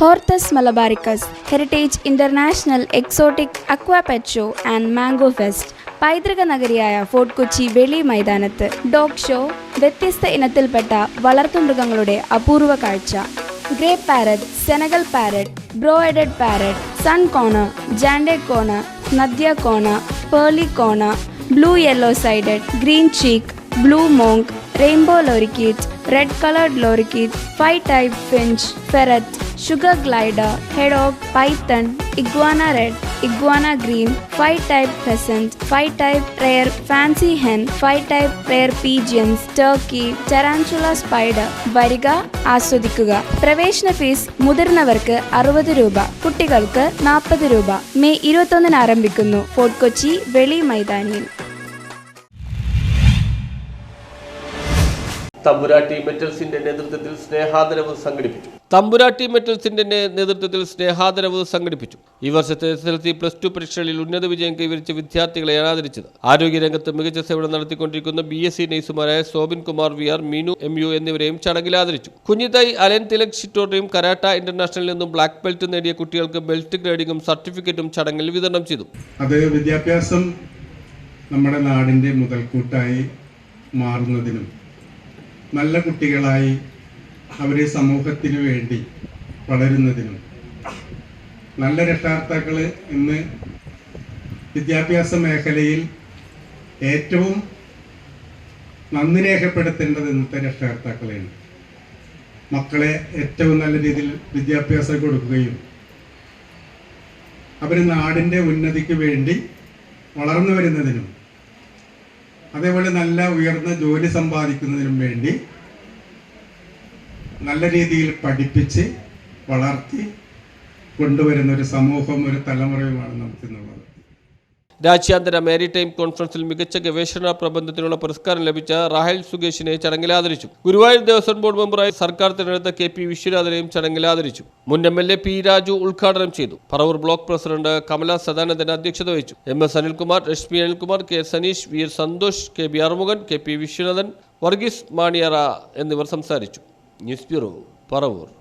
Hortus Malabaricus heritage international exotic aqua pet show and mango fest പൈതൃക നഗരിയായ fort Kochi വെളി മൈതാനത്ത്. ഡോഗ് ഷോ വ്യത്യസ്ത ഇനത്തിൽപ്പെട്ട വളർത്തുമൃഗങ്ങളുടെ അപൂർവ കാഴ്ച. Grey parrot Senegal parrot ബ്രോയിഡഡ് parrot sun conure jenday conure nanday conure pearly conure blue yellow sided green cheek blue monk rainbow lorikeet red colored lorikeet, five type finch ferret sugar glider hedgehog python iguana red iguana green five type pheasant, five type rare fancy hen five type rare pigeons turkey tarantula spider വരിക ആസ്വദിക്കുക. പ്രവേശന fees മുതിർന്നവർക്ക് അറുപത് രൂപ കുട്ടികൾക്ക് നാൽപ്പത് രൂപ. May ഇരുപത്തൊന്നിന് ആരംഭിക്കുന്നു. ഫോർട്ട് കൊച്ചി വെളി മൈതാനിയിൽ. തമ്പുരാട്ടി മെറ്റൽസിന്റെ നേതൃത്വത്തിൽ സ്നേഹാദരവ് സംഘടിപ്പിച്ചു. തമ്പുരാട്ടി മെറ്റൽസിന്റെ നേതൃത്വത്തിൽ സ്നേഹാദരവ് സംഘടിപ്പിച്ചു. ഈ വർഷത്തെ S L C plus two പരീക്ഷകളിൽ ഉന്നത വിജയം കൈവരിച്ച വിദ്യാർത്ഥികളെയാണ് ആദരിച്ചത് ആരോഗ്യരംഗത്ത് മികച്ച സേവനം നടത്തിക്കൊണ്ടിരിക്കുന്ന B S C നഴ്സുമാരായ Sobin Kumar V R Meenu M U എന്നിവരെയും ചടങ്ങിൽ ആദരിച്ചു. കുഞ്ഞിത്തായി അലൻ തിലക് ഷിറ്റോറിയും കരാട്ട ഇന്റർനാഷണലിൽ നിന്നും ബ്ലാക്ക് ബെൽറ്റ് നേടിയ കുട്ടികൾക്ക് ബെൽറ്റ് ഗ്രേഡിംഗും സർട്ടിഫിക്കറ്റും ചടങ്ങിൽ വിതരണം ചെയ്തു. അത് വിദ്യാഭ്യാസം നമ്മുടെ നാടിന്റെ മുതൽക്കൂട്ടായി മാറുന്നതിനും നല്ല കുട്ടികളായി അവരെ സമൂഹത്തിന് വേണ്ടി വളരുന്നതിനും. നല്ല രക്ഷാകർത്താക്കൾ ഇന്ന് വിദ്യാഭ്യാസ മേഖലയിൽ ഏറ്റവും നന്ദി രേഖപ്പെടുത്തേണ്ടത് ഇന്നത്തെ രക്ഷാകർത്താക്കളെയാണ് മക്കളെ ഏറ്റവും നല്ല രീതിയിൽ വിദ്യാഭ്യാസം കൊടുക്കുകയും അവർ നാടിന്റെ ഉന്നതിക്ക് വേണ്ടി വളർന്നു വരുന്നതിനും അതേപോലെ നല്ല ഉയർന്ന ജോലി സമ്പാദിക്കുന്നതിനും വേണ്ടി നല്ല രീതിയിൽ പഠിപ്പിച്ച് വളർത്തി കൊണ്ടുവരുന്ന ഒരു സമൂഹം ഒരു തലമുറയുമാണ് നമുക്കിന്നുള്ളത്. രാജ്യാന്തര മാരിടൈം കോൺഫറൻസിൽ മികച്ച ഗവേഷണ പ്രബന്ധത്തിനുള്ള പുരസ്കാരം ലഭിച്ച റാഹേൽ സുഗേഷിനെ ചടങ്ങിൽ ആദരിച്ചു. ഗുരുവായൂർ ദേവസ്വം ബോർഡ് മെമ്പറായി സർക്കാർ തിരഞ്ഞെടുത്ത കെ പി വിശ്വനാഥനെയും ചടങ്ങിൽ ആദരിച്ചു. മുൻ M L A P Raju ഉദ്ഘാടനം ചെയ്തു. പറവൂർ ബ്ലോക്ക് പ്രസിഡന്റ് കമല സദാനന്ദൻ അധ്യക്ഷത വഹിച്ചു. M S Anilkumar Reshmi Anilkumar K Saneesh V Santhosh K B Arumughan K P Viswanathan Varghese Maniyara എന്നിവർ സംസാരിച്ചു. News bureau Paravur.